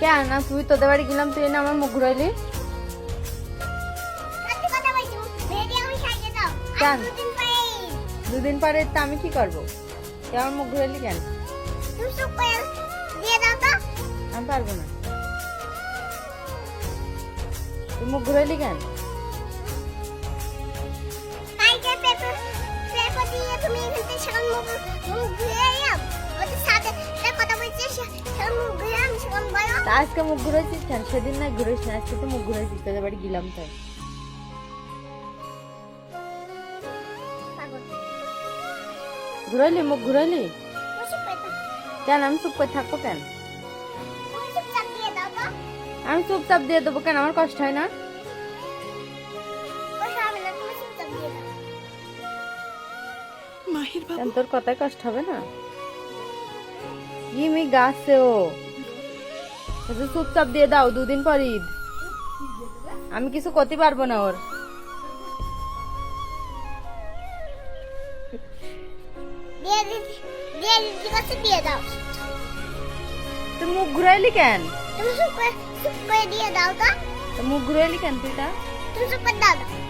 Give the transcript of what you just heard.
কেন না তুই তোদের বাড়ি গেলাম তুই না আমার মুখ ঘুরাইলি? কেন? দুদিন পরে তা আমি কি করব? তুই আমার মুখ ঘুরাইলি কেন? আমি পারব না। তুই মুখ ঘুরাইলি কেন? তুমি মুখ ঘুরে ওদের সাথে আজকে মুখ ঘুরাইছিস কেন? সেদিন না ঘুরাইস না আজকে তো মুখ ঘুরাইছিস তোদের বাড়ি গেলাম তাই পাগল ঘুরাইলি মুখ ঘুরাইলি। কেন আমি চুপ করে থাকব কেন? আমি চুপচাপ দিয়ে দেবো কেন? আমার কষ্ট হয় না? তোর কথায় কষ্ট হবে না? কি মি গাছে ও। চুপচাপ দিয়ে দাও দুদিন পর ঈদ। আমি কিছু করতে পারব না ওর। তুই মুখ ঘুরাইলি কেন? তুমি মুখ ঘুরাইলি কেন তুই তা তুমি চুপ করে দাও দাও।